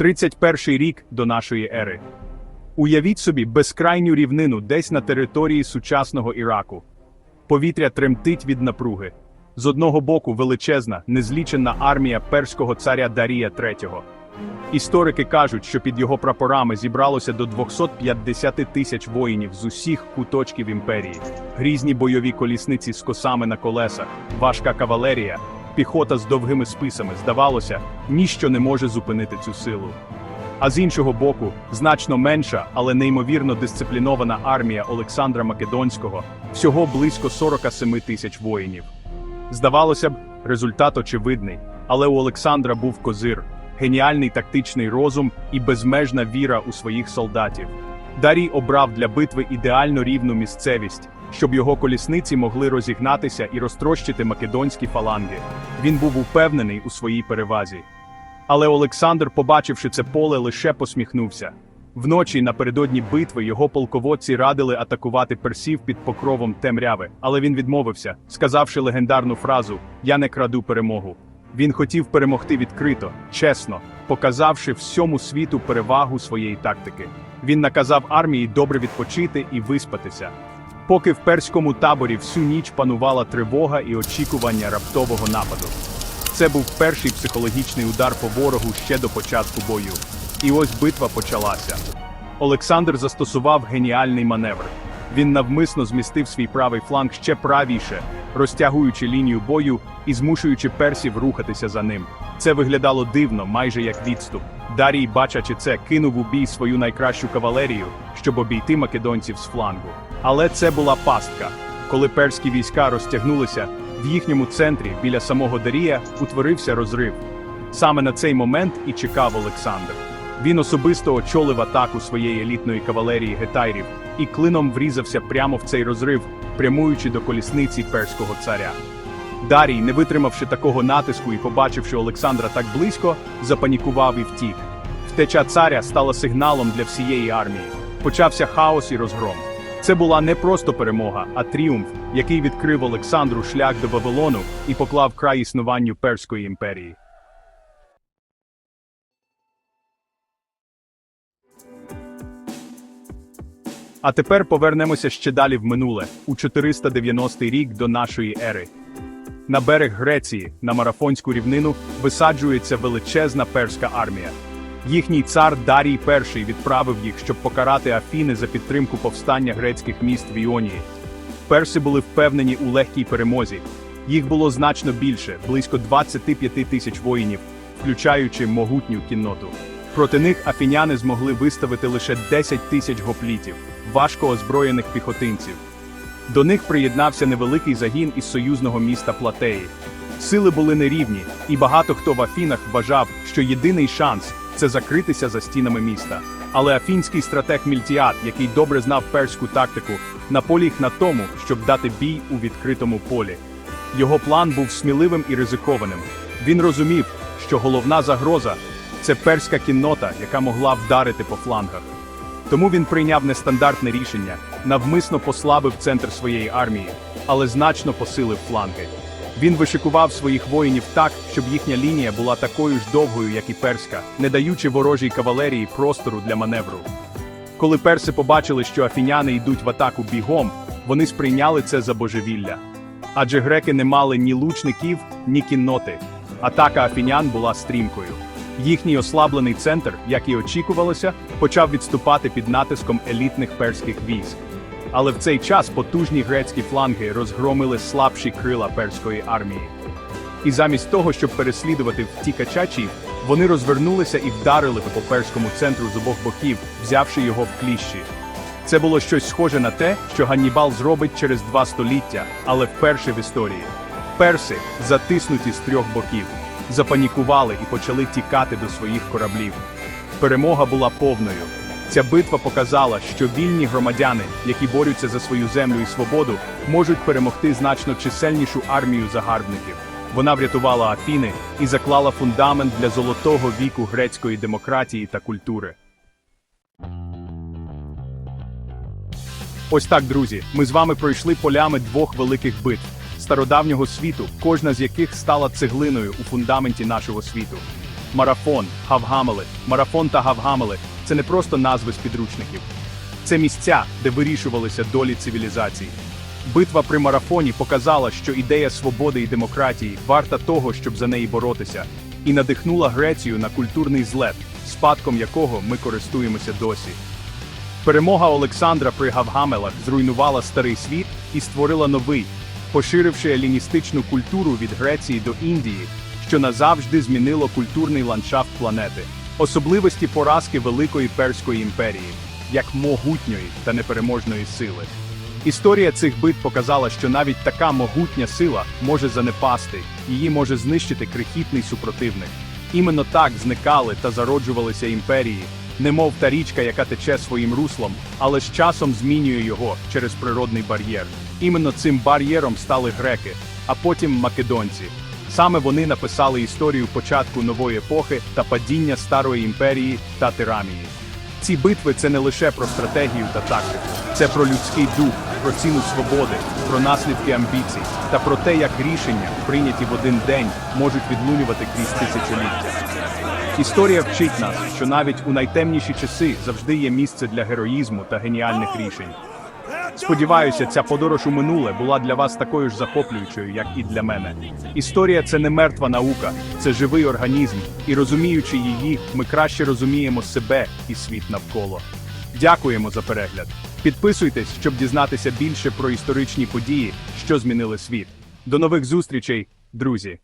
31 рік до нашої ери. Уявіть собі безкрайню рівнину десь на території сучасного Іраку. Повітря тремтить від напруги. З одного боку величезна, незлічена армія перського царя Дарія III. Історики кажуть, що під його прапорами зібралося до 250 тисяч воїнів з усіх куточків імперії, грізні бойові колісниці з косами на колесах, важка кавалерія, піхота з довгими списами. Здавалося, ніщо не може зупинити цю силу. А з іншого боку, значно менша, але неймовірно дисциплінована армія Олександра Македонського, всього близько 47 тисяч воїнів. Здавалося б, результат очевидний, але у Олександра був козир, геніальний тактичний розум і безмежна віра у своїх солдатів. Дарій обрав для битви ідеально рівну місцевість, щоб його колісниці могли розігнатися і розтрощити македонські фаланги. Він був упевнений у своїй перевазі. Але Олександр, побачивши це поле, лише посміхнувся. Вночі напередодні битви його полководці радили атакувати персів під покровом темряви, але він відмовився, сказавши легендарну фразу Я не краду перемогу. Він хотів перемогти відкрито, чесно, показавши всьому світу перевагу своєї тактики. Він наказав армії добре відпочити і виспатися. Поки в перському таборі всю ніч панувала тривога і очікування раптового нападу. Це був перший психологічний удар по ворогу ще до початку бою. І ось битва почалася. Олександр застосував геніальний маневр. Він навмисно змістив свій правий фланг ще правіше, розтягуючи лінію бою і змушуючи персів рухатися за ним. Це виглядало дивно, майже як відступ. Дарій, бачачи це, кинув у бій свою найкращу кавалерію, щоб обійти македонців з флангу. Але це була пастка. Коли перські війська розтягнулися, в їхньому центрі, біля самого Дарія, утворився розрив. Саме на цей момент і чекав Олександр. Він особисто очолив атаку своєї елітної кавалерії гетайрів і клином врізався прямо в цей розрив, прямуючи до колісниці перського царя. Дарій, не витримавши такого натиску і побачивши Олександра так близько, запанікував і втік. Втеча царя стала сигналом для всієї армії. Почався хаос і розгром. Це була не просто перемога, а тріумф, який відкрив Олександру шлях до Вавилону і поклав край існуванню Перської імперії. А тепер повернемося ще далі в минуле, у 490 рік до нашої ери. На берег Греції, на марафонську рівнину, висаджується величезна перська армія. Їхній цар Дарій І відправив їх, щоб покарати Афіни за підтримку повстання грецьких міст в Іонії. Перси були впевнені у легкій перемозі. Їх було значно більше, близько 25 тисяч воїнів, включаючи могутню кінноту. Проти них афіняни змогли виставити лише 10 тисяч гоплітів, важко озброєних піхотинців. До них приєднався невеликий загін із союзного міста Платеї. Сили були нерівні, і багато хто в Афінах вважав, що єдиний шанс це закритися за стінами міста. Але афінський стратег Мільтіат, який добре знав перську тактику, наполіг на тому, щоб дати бій у відкритому полі. Його план був сміливим і ризикованим. Він розумів, що головна загроза це перська кіннота, яка могла вдарити по флангах. Тому він прийняв нестандартне рішення, навмисно послабив центр своєї армії, але значно посилив фланги. Він вишикував своїх воїнів так, щоб їхня лінія була такою ж довгою, як і перська, не даючи ворожій кавалерії простору для маневру. Коли перси побачили, що афіняни йдуть в атаку бігом, вони сприйняли це за божевілля. Адже греки не мали ні лучників, ні кінноти. Атака афінян була стрімкою. Їхній ослаблений центр, як і очікувалося, почав відступати під натиском елітних перських військ. Але в цей час потужні грецькі фланги розгромили слабші крила перської армії. І замість того, щоб переслідувати втікачачів, вони розвернулися і вдарили по перському центру з обох боків, взявши його в кліщі. Це було щось схоже на те, що Ганнібал зробить через два століття, але вперше в історії. Перси, затиснуті з трьох боків, запанікували і почали тікати до своїх кораблів. Перемога була повною. Ця битва показала, що вільні громадяни, які борються за свою землю і свободу, можуть перемогти значно чисельнішу армію загарбників. Вона врятувала Афіни і заклала фундамент для золотого віку грецької демократії та культури. Ось так, друзі, ми з вами пройшли полями двох великих битв стародавнього світу, кожна з яких стала цеглиною у фундаменті нашого світу. марафон, гавгамели, марафон та гавгамели це не просто назви з підручників. Це місця, де вирішувалися долі цивілізації. Битва при марафоні показала, що ідея свободи і демократії варта того, щоб за неї боротися, і надихнула Грецію на культурний злет, спадком якого ми користуємося досі. Перемога Олександра при Гавгамелах зруйнувала старий світ і створила новий, поширивши еліністичну культуру від Греції до Індії, що назавжди змінило культурний ландшафт планети, особливості поразки Великої Перської імперії, як могутньої та непереможної сили. Історія цих бит показала, що навіть така могутня сила може занепасти, її може знищити крихітний супротивник. Іменно так зникали та зароджувалися імперії, немов та річка, яка тече своїм руслом, але з часом змінює його через природний бар'єр. Іменно цим бар'єром стали греки, а потім македонці. Саме вони написали історію початку нової епохи та падіння старої імперії та тирамії. Ці битви це не лише про стратегію та тактику, це про людський дух, про ціну свободи, про наслідки амбіцій та про те, як рішення, прийняті в один день, можуть відлунювати крізь тисячоліття. Історія вчить нас, що навіть у найтемніші часи завжди є місце для героїзму та геніальних рішень. Сподіваюся, ця подорож у минуле була для вас такою ж захоплюючою, як і для мене. Історія це не мертва наука, це живий організм, і розуміючи її, ми краще розуміємо себе і світ навколо. Дякуємо за перегляд. Підписуйтесь, щоб дізнатися більше про історичні події, що змінили світ. До нових зустрічей, друзі!